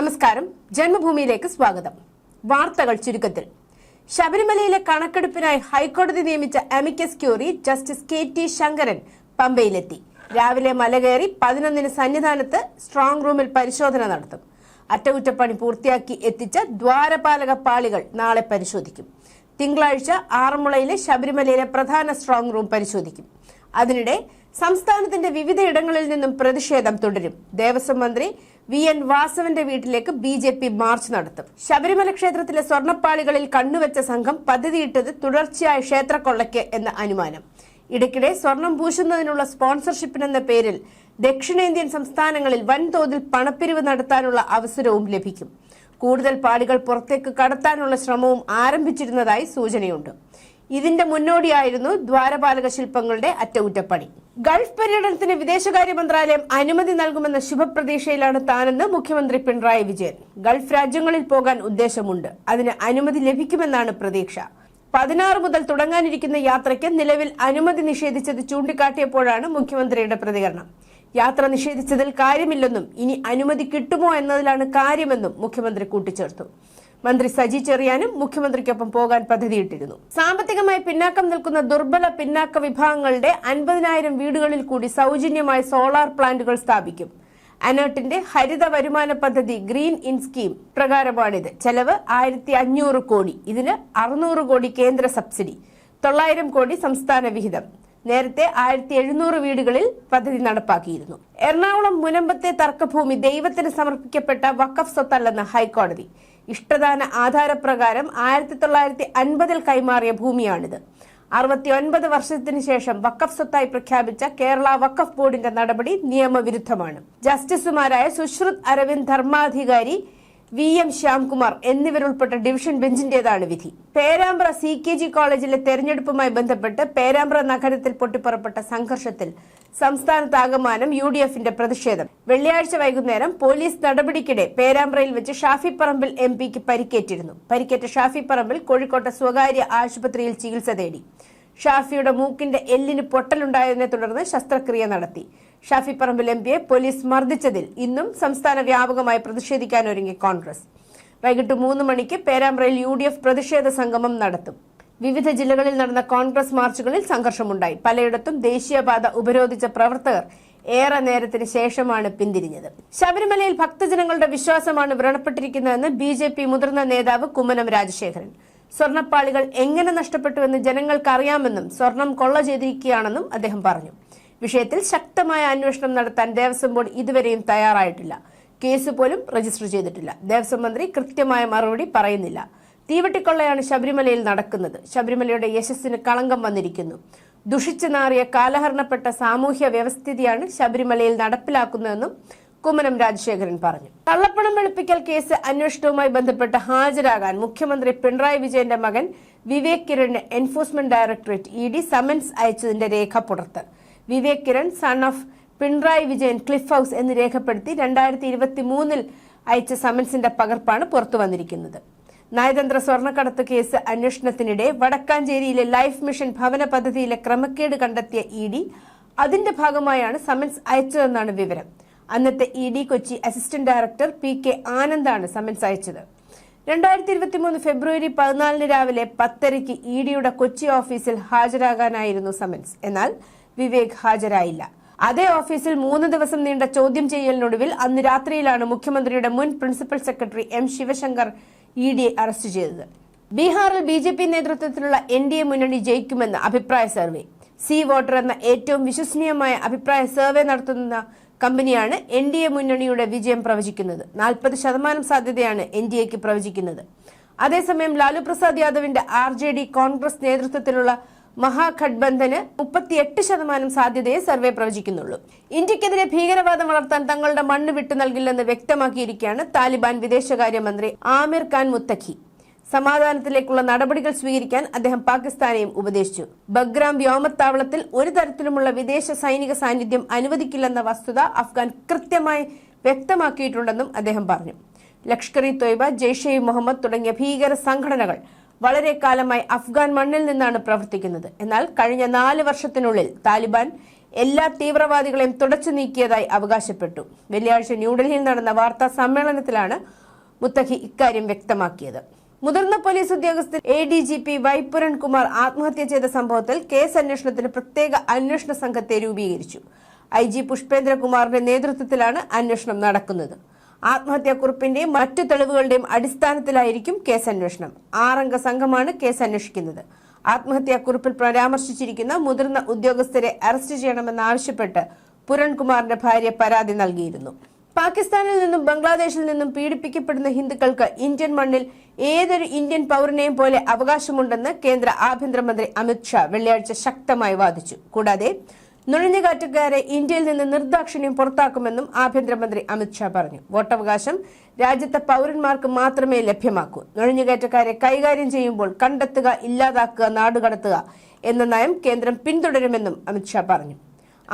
നമസ്കാരം. ജന്മഭൂമിയിലേക്ക് സ്വാഗതം. വാർത്തകൾ ചുരുക്കത്തിൽ. ശബരിമലയിലെ കണക്കെടുപ്പിനായി ഹൈക്കോടതി നിയമിച്ച amicus curiae justice K T Sankaran പമ്പയിലെത്തി. രാവിലെ മല കയറി പതിനൊന്നിന് സന്നിധാനത്ത് സ്ട്രോങ് റൂമിൽ പരിശോധന നടത്തും. അറ്റകുറ്റപ്പണി പൂർത്തിയാക്കി എത്തിച്ച ദ്വാരപാലക പാളികൾ നാളെ പരിശോധിക്കും. തിങ്കളാഴ്ച ആറന്മുളയിലെ ശബരിമലയിലെ പ്രധാന സ്ട്രോങ് റൂം പരിശോധിക്കും. അതിനിടെ സംസ്ഥാനത്തിന്റെ വിവിധയിടങ്ങളിൽ നിന്നും പ്രതിഷേധം തുടരും. ദേവസ്വം മന്ത്രി വി എൻ വാസവന്റെ വീട്ടിലേക്ക് ബി ജെ പി മാർച്ച് നടത്തും. ശബരിമല ക്ഷേത്രത്തിലെ സ്വർണപ്പാളികളിൽ കണ്ണുവെച്ച സംഘം പദ്ധതിയിട്ടത് തുടർച്ചയായ ക്ഷേത്രക്കൊള്ളയ്ക്ക് എന്ന അനുമാനം. ഇടയ്ക്കിടെ സ്വർണം പൂശുന്നതിനുള്ള സ്പോൺസർഷിപ്പിനെന്ന പേരിൽ ദക്ഷിണേന്ത്യൻ സംസ്ഥാനങ്ങളിൽ വൻതോതിൽ പണപ്പിരിവ് നടത്താനുള്ള അവസരവും ലഭിക്കും. കൂടുതൽ പാളികൾ പുറത്തേക്ക് കടത്താനുള്ള ശ്രമവും ആരംഭിച്ചിരുന്നതായി സൂചനയുണ്ട്. ഇതിന്റെ മുന്നോടിയായിരുന്നു ദ്വാരപാലക ശില്പങ്ങളുടെ അറ്റകുറ്റപ്പണി. ഗൾഫ് പര്യടനത്തിന് വിദേശകാര്യ മന്ത്രാലയം അനുമതി നൽകുമെന്ന ശുഭപ്രതീക്ഷയിലാണ് താനെന്ന് മുഖ്യമന്ത്രി പിണറായി വിജയൻ. ഗൾഫ് രാജ്യങ്ങളിൽ പോകാൻ ഉദ്ദേശമുണ്ട്. അതിന് അനുമതി ലഭിക്കുമെന്നാണ് പ്രതീക്ഷ. പതിനാറ് മുതൽ തുടങ്ങാനിരിക്കുന്ന യാത്രയ്ക്ക് നിലവിൽ അനുമതി നിഷേധിച്ചത് ചൂണ്ടിക്കാട്ടിയപ്പോഴാണ് മുഖ്യമന്ത്രിയുടെ പ്രതികരണം. യാത്ര നിഷേധിച്ചതിൽ കാര്യമില്ലെന്നും ഇനി അനുമതി കിട്ടുമോ എന്നതിലാണ് കാര്യമെന്നും മുഖ്യമന്ത്രി കൂട്ടിച്ചേർത്തു. മന്ത്രി സജി ചെറിയാനും മുഖ്യമന്ത്രിക്കൊപ്പം പോകാൻ പദ്ധതിയിട്ടിരുന്നു. സാമ്പത്തികമായി പിന്നാക്കം നിൽക്കുന്ന ദുർബല പിന്നാക്ക വിഭാഗങ്ങളുടെ അൻപതിനായിരം വീടുകളിൽ കൂടി സൗജന്യമായി സോളാർ പ്ലാന്റുകൾ സ്ഥാപിക്കും. അനോട്ടിന്റെ ഹരിത വരുമാന പദ്ധതി ഗ്രീൻ ഇൻ സ്കീം പ്രകാരമാണിത്. ചെലവ് ആയിരത്തി അഞ്ഞൂറ് കോടി. ഇതിന് അറുന്നൂറ് കോടി കേന്ദ്ര സബ്സിഡി. തൊള്ളായിരം കോടി സംസ്ഥാന വിഹിതം. നേരത്തെ ആയിരത്തി എഴുന്നൂറ് വീടുകളിൽ പദ്ധതി നടപ്പാക്കിയിരുന്നു. എറണാകുളം മുനമ്പത്തെ തർക്കഭൂമി ദൈവത്തിന് സമർപ്പിക്കപ്പെട്ട വഖഫ് സ്വത്തല്ലെന്ന് ഹൈക്കോടതി. ഇഷ്ടദാന ആധാരപ്രകാരം ആയിരത്തി തൊള്ളായിരത്തി അൻപതിൽ കൈമാറിയ ഭൂമിയാണിത്. അറുപത്തി ഒൻപത് വർഷത്തിന് ശേഷം വക്കഫ് സ്വത്തായി പ്രഖ്യാപിച്ച കേരള വക്കഫ് ബോർഡിന്റെ നടപടി നിയമവിരുദ്ധമാണ്. ജസ്റ്റിസുമാരായ സുശ്രുത് അരവിന്ദ് ധർമാധികാരി വി എം ശ്യാംകുമാർ എന്നിവരുൾപ്പെട്ട ഡിവിഷൻ ബെഞ്ചിന്റേതാണ് വിധി. പേരാമ്പ്ര സി കെ ജി കോളേജിലെ തെരഞ്ഞെടുപ്പുമായി ബന്ധപ്പെട്ട് പേരാമ്പ്ര നഗരത്തിൽ പൊട്ടിപ്പുറപ്പെട്ട സംഘർഷത്തിൽ സംസ്ഥാനത്താകമാനം യു ഡി എഫിന്റെ പ്രതിഷേധം. വെള്ളിയാഴ്ച വൈകുന്നേരം പോലീസ് നടപടിക്കിടെ പേരാമ്പ്രയിൽ വെച്ച് ഷാഫി പറമ്പിൽ എം പിക്ക് പരിക്കേറ്റിരുന്നു. പരിക്കേറ്റ ഷാഫി പറമ്പിൽ കോഴിക്കോട്ടെ സ്വകാര്യ ആശുപത്രിയിൽ ചികിത്സ തേടി. ഷാഫിയുടെ മൂക്കിന്റെ എല്ലിന് പൊട്ടലുണ്ടായതിനെ തുടർന്ന് ശസ്ത്രക്രിയ നടത്തി. ഷാഫി പറമ്പിൽ എം. പിയെ പോലീസ് മർദ്ദിച്ചതിൽ ഇന്നും സംസ്ഥാന വ്യാപകമായി പ്രതിഷേധിക്കാനൊരുങ്ങി കോൺഗ്രസ്. വൈകിട്ട് മൂന്ന് മണിക്ക് പേരാമ്പ്രയിൽ യു ഡി എഫ് പ്രതിഷേധ സംഗമം നടത്തും. വിവിധ ജില്ലകളിൽ നടന്ന കോൺഗ്രസ് മാർച്ചുകളിൽ സംഘർഷമുണ്ടായി. പലയിടത്തും ദേശീയപാത ഉപരോധിച്ച പ്രവർത്തകർ ഏറെ നേരത്തിന് ശേഷമാണ് പിന്തിരിഞ്ഞത്. ശബരിമലയിൽ ഭക്തജനങ്ങളുടെ വിശ്വാസമാണ് വ്രണപ്പെട്ടിരിക്കുന്നതെന്ന് ബി മുതിർന്ന നേതാവ് കുമ്മനം രാജശേഖരൻ. സ്വർണപ്പാളികൾ എങ്ങനെ നഷ്ടപ്പെട്ടുവെന്ന് ജനങ്ങൾക്കറിയാമെന്നും സ്വർണം കൊള്ള ചെയ്തിരിക്കുകയാണെന്നും അദ്ദേഹം പറഞ്ഞു. വിഷയത്തിൽ ശക്തമായ അന്വേഷണം നടത്താൻ ദേവസ്വം ബോർഡ് ഇതുവരെയും തയ്യാറായിട്ടില്ല. കേസ് പോലും രജിസ്റ്റർ ചെയ്തിട്ടില്ല. ദേവസ്വം മന്ത്രി കൃത്യമായ മറുപടി പറയുന്നില്ല. തീവട്ടിക്കൊള്ളയാണ് ശബരിമലയിൽ നടക്കുന്നത്. ശബരിമലയുടെ യശസ്സിന് കളങ്കം വന്നിരിക്കുന്നു. ദുഷിച്ചു നാറിയ കാലഹരണപ്പെട്ട സാമൂഹ്യ വ്യവസ്ഥിതിയാണ് ശബരിമലയിൽ നടപ്പിലാക്കുന്നതെന്നും കുമ്മനം രാജശേഖരൻ പറഞ്ഞു. കള്ളപ്പണം വെളുപ്പിക്കൽ കേസ് അന്വേഷണവുമായി ബന്ധപ്പെട്ട് ഹാജരാകാൻ മുഖ്യമന്ത്രി പിണറായി വിജയന്റെ മകൻ Vivek കിരണിന് enforcement directorate E D summons അയച്ചതിന്റെ രേഖ പുറത്ത്. Vivek Kiran son of Pinarayi Vijayan Cliff House എന്ന് രേഖപ്പെടുത്തി രണ്ടായിരത്തി ഇരുപത്തി മൂന്നിൽ അയച്ച സമൻസിന്റെ പകർപ്പാണ് പുറത്തു വന്നിരിക്കുന്നത്. നയതന്ത്ര സ്വർണക്കടത്ത് കേസ് അന്വേഷണത്തിനിടെ വടക്കാഞ്ചേരിയിലെ ലൈഫ് മിഷൻ ഭവന പദ്ധതിയിലെ ക്രമക്കേട് കണ്ടെത്തിയ ഇ ഡി അതിന്റെ ഭാഗമായാണ് സമൻസ് അയച്ചതെന്നാണ് വിവരം. അന്നത്തെ E D Kochi assistant director P K ആനന്ദാണ് summons അയച്ചത്. രണ്ടായിരത്തി ഇരുപത്തിമൂന്ന് ഫെബ്രുവരി പതിനാലിന് രാവിലെ പത്തരയ്ക്ക് ഇ ഡിയുടെ കൊച്ചി ഓഫീസിൽ ഹാജരാകാനായിരുന്നു സമൻസ്. എന്നാൽ വിവേക് ഹാജരായില്ല. അതേ ഓഫീസിൽ മൂന്ന് ദിവസം നീണ്ട ചോദ്യം ചെയ്യലിനൊടുവിൽ അന്ന് രാത്രിയിലാണ് മുഖ്യമന്ത്രിയുടെ മുൻ principal secretary M Sivasankar E ഡിയെ arrest ചെയ്തത്. ബീഹാറിൽ ബി ജെ പി നേതൃത്വത്തിലുള്ള എൻ ഡി എ മുന്നണി ജയിക്കുമെന്ന് അഭിപ്രായ സർവേ. സി വോട്ടർ എന്ന ഏറ്റവും വിശ്വസനീയമായ അഭിപ്രായ സർവേ നടത്തുന്ന കമ്പനിയാണ് എൻ ഡി എ മുന്നണിയുടെ വിജയം പ്രവചിക്കുന്നത്. നാൽപ്പത് ശതമാനം സാധ്യതയാണ് എൻ ഡി എക്ക് പ്രവചിക്കുന്നത്. അതേസമയം ലാലു പ്രസാദ് യാദവിന്റെ ആർ ജെ ഡി കോൺഗ്രസ് നേതൃത്വത്തിലുള്ള മഹാഘട്ബന്ധന് മുപ്പത്തിയെട്ട് ശതമാനം സാധ്യതയെ സർവേ പ്രവചിക്കുന്നുള്ളൂ. ഇന്ത്യക്കെതിരെ ഭീകരവാദം വളർത്താൻ തങ്ങളുടെ മണ്ണ് വിട്ടു നൽകില്ലെന്ന് വ്യക്തമാക്കിയിരിക്കുകയാണ് താലിബാൻ വിദേശകാര്യമന്ത്രി ആമിർ ഖാൻ മുത്തഖി. സമാധാനത്തിലേക്കുള്ള നടപടികൾ സ്വീകരിക്കാൻ അദ്ദേഹം പാകിസ്ഥാനെയും ഉപദേശിച്ചു. ബഗ്രാം വ്യോമത്താവളത്തിൽ ഒരു തരത്തിലുമുള്ള വിദേശ സൈനിക സാന്നിധ്യം അനുവദിക്കില്ലെന്ന വസ്തുത അഫ്ഗാൻ കൃത്യമായി വ്യക്തമാക്കിയിട്ടുണ്ടെന്നും അദ്ദേഹം പറഞ്ഞു. ലഷ്കർ ഇ തൊയ്ബ ജെയ്ഷെ മുഹമ്മദ് തുടങ്ങിയ ഭീകര സംഘടനകൾ വളരെ കാലമായി അഫ്ഗാൻ മണ്ണിൽ നിന്നാണ് പ്രവർത്തിക്കുന്നത്. എന്നാൽ കഴിഞ്ഞ നാല് വർഷത്തിനുള്ളിൽ താലിബാൻ എല്ലാ തീവ്രവാദികളെയും തുടച്ചു നീക്കിയതായി അവകാശപ്പെട്ടു. വെള്ളിയാഴ്ച ന്യൂഡൽഹിയിൽ നടന്ന വാർത്താ സമ്മേളനത്തിലാണ് മുത്തഖി ഇക്കാര്യം വ്യക്തമാക്കിയത്. മുതിർന്ന പോലീസ് ഉദ്യോഗസ്ഥൻ A D G P Y Puran Kumar ആത്മഹത്യ ചെയ്ത സംഭവത്തിൽ കേസ് അന്വേഷണത്തിന് പ്രത്യേക അന്വേഷണ സംഘത്തെ രൂപീകരിച്ചു. ഐ ജി പുഷ്പേന്ദ്രകുമാറിന്റെ നേതൃത്വത്തിലാണ് അന്വേഷണം നടക്കുന്നത്. ആത്മഹത്യാക്കുറിപ്പിന്റെയും മറ്റു തെളിവുകളുടെയും അടിസ്ഥാനത്തിലായിരിക്കും കേസ് അന്വേഷണം. ആറംഗ സംഘമാണ് കേസ് അന്വേഷിക്കുന്നത്. ആത്മഹത്യാക്കുറിപ്പിൽ പരാമർശിച്ചിരിക്കുന്ന മുതിർന്ന ഉദ്യോഗസ്ഥരെ അറസ്റ്റ് ചെയ്യണമെന്നാവശ്യപ്പെട്ട് പുരൺകുമാറിന്റെ ഭാര്യ പരാതി നൽകിയിരുന്നു. പാകിസ്ഥാനിൽ നിന്നും ബംഗ്ലാദേശിൽ നിന്നും പീഡിപ്പിക്കപ്പെടുന്ന ഹിന്ദുക്കൾക്ക് ഇന്ത്യൻ മണ്ണിൽ ഏതൊരു ഇന്ത്യൻ പൗരനെയും പോലെ അവകാശമുണ്ടെന്ന് കേന്ദ്ര ആഭ്യന്തരമന്ത്രി അമിത്ഷാ വെള്ളിയാഴ്ച ശക്തമായി വാദിച്ചു. കൂടാതെ നുഴഞ്ഞുകാറ്റുകാരെ ഇന്ത്യയിൽ നിന്ന് നിർദാക്ഷിണ്യം പുറത്താക്കുമെന്നും ആഭ്യന്തരമന്ത്രി അമിത്ഷാ പറഞ്ഞു. വോട്ടവകാശം രാജ്യത്തെ പൗരന്മാർക്ക് മാത്രമേ ലഭ്യമാക്കൂ. നുഴഞ്ഞുകയറ്റക്കാരെ കൈകാര്യം ചെയ്യുമ്പോൾ കണ്ടെത്തുക ഇല്ലാതാക്കുക നാടുകടത്തുക എന്ന നയം കേന്ദ്രം പിന്തുടരുമെന്നും അമിത്ഷാ പറഞ്ഞു.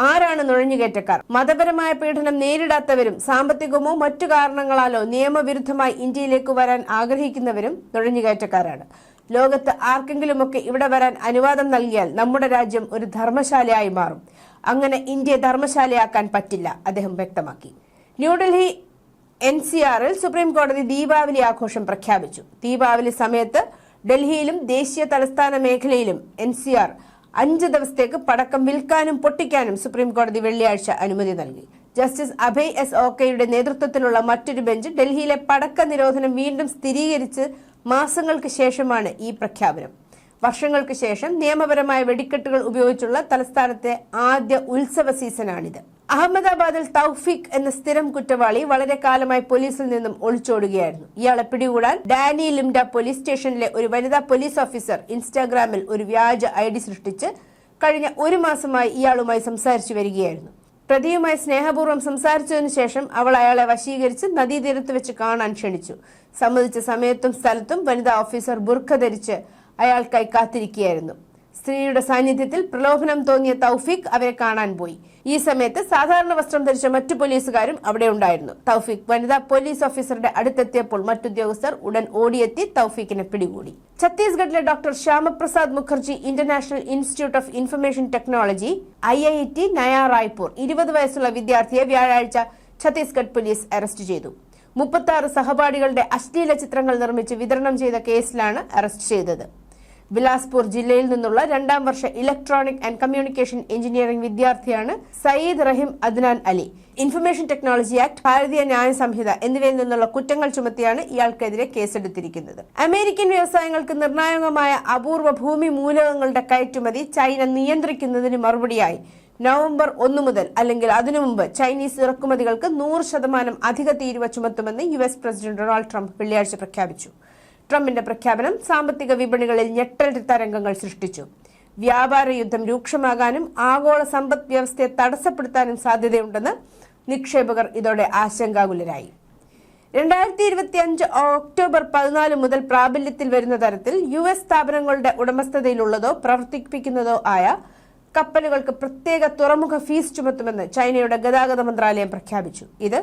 ആരാണ് നുഴഞ്ഞുകയറ്റക്കാർ? മതപരമായ പീഡനം നേരിടാത്തവരും സാമ്പത്തികമോ മറ്റു കാരണങ്ങളാലോ നിയമവിരുദ്ധമായി ഇന്ത്യയിലേക്ക് വരാൻ ആഗ്രഹിക്കുന്നവരും നുഴഞ്ഞുകയറ്റക്കാരാണ്. ലോകത്ത് ആർക്കെങ്കിലുമൊക്കെ ഇവിടെ വരാൻ അനുവാദം നൽകിയാൽ നമ്മുടെ രാജ്യം ഒരു ധർമ്മശാലയായി മാറും. അങ്ങനെ ഇന്ത്യ ധർമ്മശാലയാക്കാൻ പറ്റില്ല അദ്ദേഹം വ്യക്തമാക്കി. ന്യൂഡൽഹി എൻ സി ആറിൽ സുപ്രീം കോടതി ദീപാവലി ആഘോഷം പ്രഖ്യാപിച്ചു. ദീപാവലി സമയത്ത് ഡൽഹിയിലും ദേശീയ തലസ്ഥാന മേഖലയിലും എൻ സി ആർ അഞ്ച് ദിവസത്തേക്ക് പടക്കം വിൽക്കാനും പൊട്ടിക്കാനും സുപ്രീം കോടതി വെള്ളിയാഴ്ച അനുമതി നൽകി. ജസ്റ്റിസ് അഭയ് എസ് ഓക്കെയുടെ നേതൃത്വത്തിലുള്ള മറ്റൊരു ബെഞ്ച് ഡൽഹിയിലെ പടക്ക നിരോധനം വീണ്ടും സ്ഥിരീകരിച്ച് മാസങ്ങൾക്ക് ശേഷമാണ് ഈ പ്രഖ്യാപനം. വർഷങ്ങൾക്ക് ശേഷം നിയമപരമായ വെടിക്കെട്ടുകൾ ഉപയോഗിച്ചുള്ള തലസ്ഥാനത്തെ ആദ്യ ഉത്സവ സീസണാണിത്. അഹമ്മദാബാദിൽ തൗഫീഖ് എന്ന സ്ഥിരം കുറ്റവാളി വളരെ കാലമായി പോലീസിൽ നിന്നും ഒളിച്ചോടുകയായിരുന്നു. ഇയാളെ പിടികൂടാൻ ഡാനി ലിംഡ പോലീസ് സ്റ്റേഷനിലെ ഒരു വനിതാ പോലീസ് ഓഫീസർ ഇൻസ്റ്റാഗ്രാമിൽ ഒരു വ്യാജ ഐ ഡി സൃഷ്ടിച്ച് കഴിഞ്ഞ ഒരു മാസമായി ഇയാളുമായി സംസാരിച്ചു വരികയായിരുന്നു. പ്രതിയുമായി സ്നേഹപൂർവം സംസാരിച്ചതിനു ശേഷം അവൾ അയാളെ വശീകരിച്ച് നദീതീരത്ത് വെച്ച് കാണാൻ ക്ഷണിച്ചു. സമ്മതിച്ച സമയത്തും സ്ഥലത്തും വനിതാ ഓഫീസർ ബുർഖ ധരിച്ച് അയാൾക്കായി കാത്തിരിക്കുകയായിരുന്നു. സ്ത്രീയുടെ സാന്നിധ്യത്തിൽ പ്രലോഭനം തോന്നിയ തൗഫീഖ് അവരെ കാണാൻ പോയി. ഈ സമയത്ത് സാധാരണ വസ്ത്രം ധരിച്ച മറ്റു പോലീസുകാരും അവിടെ ഉണ്ടായിരുന്നു. തൗഫീഖ് വനിതാ പോലീസ് ഓഫീസറുടെ അടുത്തെത്തിയപ്പോൾ മറ്റുദ്യോഗസ്ഥർ ഉടൻ ഓടിയെത്തി തൗഫീഖിനെ പിടികൂടി. ഛത്തീസ്ഗഡിലെ doctor Syamaprasad Mukherjee international institute of information technology I I T Naya Raipur ഇരുപത് വയസ്സുള്ള വിദ്യാർത്ഥിയെ വ്യാഴാഴ്ച ഛത്തീസ്ഗഡ് പോലീസ് അറസ്റ്റ് ചെയ്തു. മുപ്പത്തി സഹപാഠികളുടെ അശ്ലീല ചിത്രങ്ങൾ നിർമ്മിച്ച് വിതരണം ചെയ്ത കേസിലാണ് അറസ്റ്റ് ചെയ്തത്. ബിലാസ്പൂർ ജില്ലയിൽ നിന്നുള്ള രണ്ടാം വർഷ ഇലക്ട്രോണിക് ആൻഡ് കമ്മ്യൂണിക്കേഷൻ എഞ്ചിനീയറിംഗ് വിദ്യാർത്ഥിയാണ് Syed Rahim Adnan Ali. Information technology act Bharatiya Nyaya Sanhita എന്നിവയിൽ നിന്നുള്ള കുറ്റങ്ങൾ ചുമത്തിയാണ് ഇയാൾക്കെതിരെ കേസെടുത്തിരിക്കുന്നത്. അമേരിക്കൻ വ്യവസായങ്ങൾക്ക് നിർണായകമായ അപൂർവ ഭൂമി മൂലകങ്ങളുടെ കയറ്റുമതി ചൈന നിയന്ത്രിക്കുന്നതിന് മറുപടിയായി. നവംബർ ഒന്നു മുതൽ അല്ലെങ്കിൽ അതിനു മുമ്പ് ചൈനീസ് ഇറക്കുമതികൾക്ക് നൂറ് ശതമാനം അധിക തീരുവ ചുമത്തുമെന്ന് U S president Donald Trump വെള്ളിയാഴ്ച പ്രഖ്യാപിച്ചു. ട്രംപിന്റെ പ്രഖ്യാപനം സാമ്പത്തിക വിപണികളിൽ ഞെട്ടൽ തരംഗങ്ങൾ സൃഷ്ടിച്ചു. വ്യാപാര യുദ്ധം രൂക്ഷമാകാനും ആഗോള സമ്പദ് വ്യവസ്ഥയെ തടസ്സപ്പെടുത്താനും സാധ്യതയുണ്ടെന്ന് നിക്ഷേപകർ ഇതോടെ ആശങ്കാകുലരായി. രണ്ടായിരത്തി ഇരുപത്തി അഞ്ച് ഒക്ടോബർ പതിനാല് മുതൽ പ്രാബല്യത്തിൽ വരുന്ന തരത്തിൽ യു എസ് സ്ഥാപനങ്ങളുടെ ഉടമസ്ഥതയിലുള്ളതോ പ്രവർത്തിപ്പിക്കുന്നതോ ആയ കപ്പലുകൾക്ക് പ്രത്യേക തുറമുഖ ഫീസ് ചുമത്തുമെന്ന് ചൈനയുടെ ഗതാഗത മന്ത്രാലയം പ്രഖ്യാപിച്ചു. ഇത്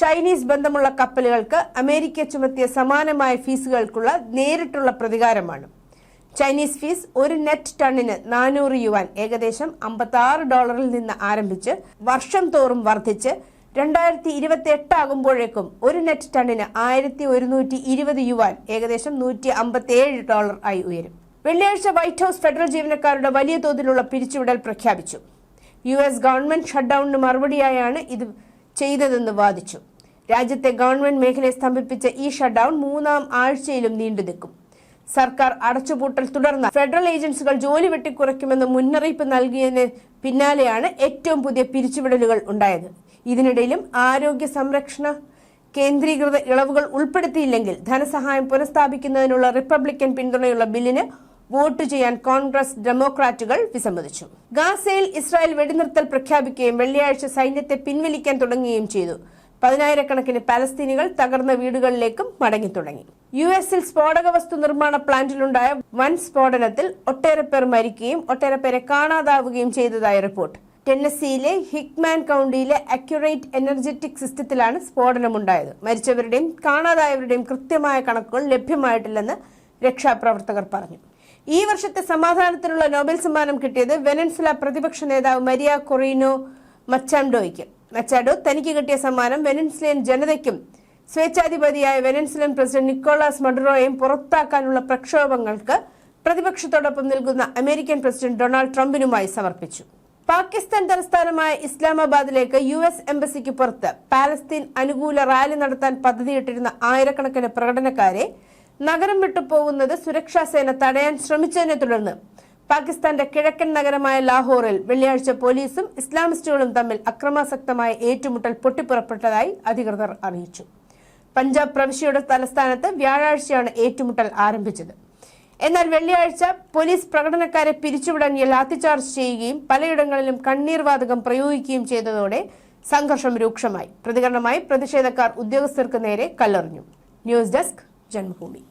ചൈനീസ് ബന്ധമുള്ള കപ്പലുകൾക്ക് അമേരിക്ക ചുമത്തിയ സമാനമായ ഫീസുകൾക്കുള്ള നേരിട്ടുള്ള പ്രതികാരമാണ്. ചൈനീസ് ഫീസ് ഒരു നെറ്റ് ടണ്ണിന് നാനൂറ് യുവാൻ ഏകദേശം അമ്പത്തി ഡോളറിൽ നിന്ന് ആരംഭിച്ച് വർഷം തോറും വർദ്ധിച്ച് രണ്ടായിരത്തി ഇരുപത്തി എട്ട് ആകുമ്പോഴേക്കും ഒരു നെറ്റ് ടണ്ണിന് ആയിരത്തി ഒരുന്നൂറ്റി ഇരുപത് യുവാൻ ഏകദേശം നൂറ്റി അമ്പത്തി ഏഴ് ഡോളർ ആയി ഉയരും. വെള്ളിയാഴ്ച വൈറ്റ് ഹൌസ് ഫെഡറൽ ജീവനക്കാരുടെ വലിയ തോതിലുള്ള പിരിച്ചുവിടൽ പ്രഖ്യാപിച്ചു. യു എസ് ഗവൺമെന്റ് ഷട്ട്ഡൌണിന് മറുപടിയായാണ് ഇത് ചെയ്തതെന്ന് വാദിച്ചു. രാജ്യത്തെ ഗവൺമെന്റ് മേഖലയെ സ്തംഭിപ്പിച്ച ഈ ഷട്ട്ഡൌൺ മൂന്നാം ആഴ്ചയിലും നീണ്ടു നിൽക്കും. സർക്കാർ അടച്ചുപൂട്ടൽ തുടർന്ന് ഫെഡറൽ ഏജൻസികൾ ജോലി വെട്ടിക്കുറയ്ക്കുമെന്ന് മുന്നറിയിപ്പ് നൽകിയതിന് പിന്നാലെയാണ് ഏറ്റവും പുതിയ പിരിച്ചുവിടലുകൾ ഉണ്ടായത്. ഇതിനിടയിലും ആരോഗ്യ സംരക്ഷണ കേന്ദ്രീകൃത ഇളവുകൾ ഉൾപ്പെടുത്തിയില്ലെങ്കിൽ ധനസഹായം പുനഃസ്ഥാപിക്കുന്നതിനുള്ള റിപ്പബ്ലിക്കൻ പിന്തുണയുള്ള ബില്ലിന് വോട്ട് ചെയ്യാൻ കോൺഗ്രസ് ഡെമോക്രാറ്റുകൾ വിസമ്മതിച്ചു. ഗാസയിൽ ഇസ്രായേൽ വെടിനിർത്തൽ പ്രഖ്യാപിക്കുകയും വെള്ളിയാഴ്ച സൈന്യത്തെ പിൻവലിക്കാൻ തുടങ്ങുകയും ചെയ്തു. പതിനായിരക്കണക്കിന് പലസ്തീനികൾ തകർന്ന വീടുകളിലേക്കും മടങ്ങി തുടങ്ങി യു എസിൽ സ്ഫോടക വസ്തു നിർമ്മാണ പ്ലാന്റിലുണ്ടായ വൻ സ്ഫോടനത്തിൽ ഒട്ടേറെ പേർ മരിക്കുകയും ഒട്ടേറെ പേരെ കാണാതാവുകയും ചെയ്തതായി റിപ്പോർട്ട്. ടെന്നസിയിലെ ഹിക്മാൻ കൗണ്ടിയിലെ അക്യുറേറ്റ് എനർജറ്റിക് സിസ്റ്റത്തിലാണ് സ്ഫോടനമുണ്ടായത്. മരിച്ചവരുടെയും കാണാതായവരുടെയും കൃത്യമായ കണക്കുകൾ ലഭ്യമായിട്ടില്ലെന്ന് രക്ഷാപ്രവർത്തകർ പറഞ്ഞു. ഈ വർഷത്തെ സമാധാനത്തിനുള്ള നോബൽ സമ്മാനം കിട്ടിയത് വെനൻസുല പ്രതിപക്ഷ നേതാവ് മരിയ കൊറീനോ മച്ചാൻഡോയ്ക്ക് മച്ചാഡോ തനിക്ക് കിട്ടിയ സമ്മാനം വെനൻസുലൻ ജനതയ്ക്കും സ്വേച്ഛാധിപതിയായ വെനൻസുലൻ പ്രസിഡന്റ് നിക്കോളാസ് മഡുറോയും പുറത്താക്കാനുള്ള പ്രക്ഷോഭങ്ങൾക്ക് പ്രതിപക്ഷത്തോടൊപ്പം നിൽക്കുന്ന അമേരിക്കൻ പ്രസിഡന്റ് ഡൊണാൾഡ് ട്രംപിനുമായി സമർപ്പിച്ചു. പാകിസ്ഥാൻ തലസ്ഥാനമായ ഇസ്ലാമാബാദിലേക്ക് യു എസ് എംബസിക്ക് പുറത്ത് പാലസ്തീൻ അനുകൂല റാലി നടത്താൻ പദ്ധതിയിട്ടിരുന്ന ആയിരക്കണക്കിന് പ്രകടനക്കാരെ നഗരം വിട്ടുപോകുന്നത് സുരക്ഷാ സേന തടയാൻ ശ്രമിച്ചതിനെ തുടർന്ന് പാകിസ്ഥാന്റെ കിഴക്കൻ നഗരമായ ലാഹോറിൽ വെള്ളിയാഴ്ച പോലീസും ഇസ്ലാമിസ്റ്റുകളും തമ്മിൽ അക്രമാസക്തമായ ഏറ്റുമുട്ടൽ പൊട്ടിപ്പുറപ്പെട്ടതായി അധികൃതർ അറിയിച്ചു. പഞ്ചാബ് പ്രവിശ്യയുടെ തലസ്ഥാനത്ത് വ്യാഴാഴ്ചയാണ് ഏറ്റുമുട്ടൽ ആരംഭിച്ചത്. എന്നാൽ വെള്ളിയാഴ്ച പോലീസ് പ്രകടനക്കാരെ പിരിച്ചുവിടാൻ ലാത്തിചാർജ് ചെയ്യുകയും പലയിടങ്ങളിലും കണ്ണീർവാതകം പ്രയോഗിക്കുകയും ചെയ്തതോടെ സംഘർഷം രൂക്ഷമായി. പ്രതികരണമായി പ്രതിഷേധക്കാർ ഉദ്യോഗസ്ഥർക്ക് നേരെ കല്ലെറിഞ്ഞു. ന്യൂസ് ഡെസ്ക് जन्मभूमि।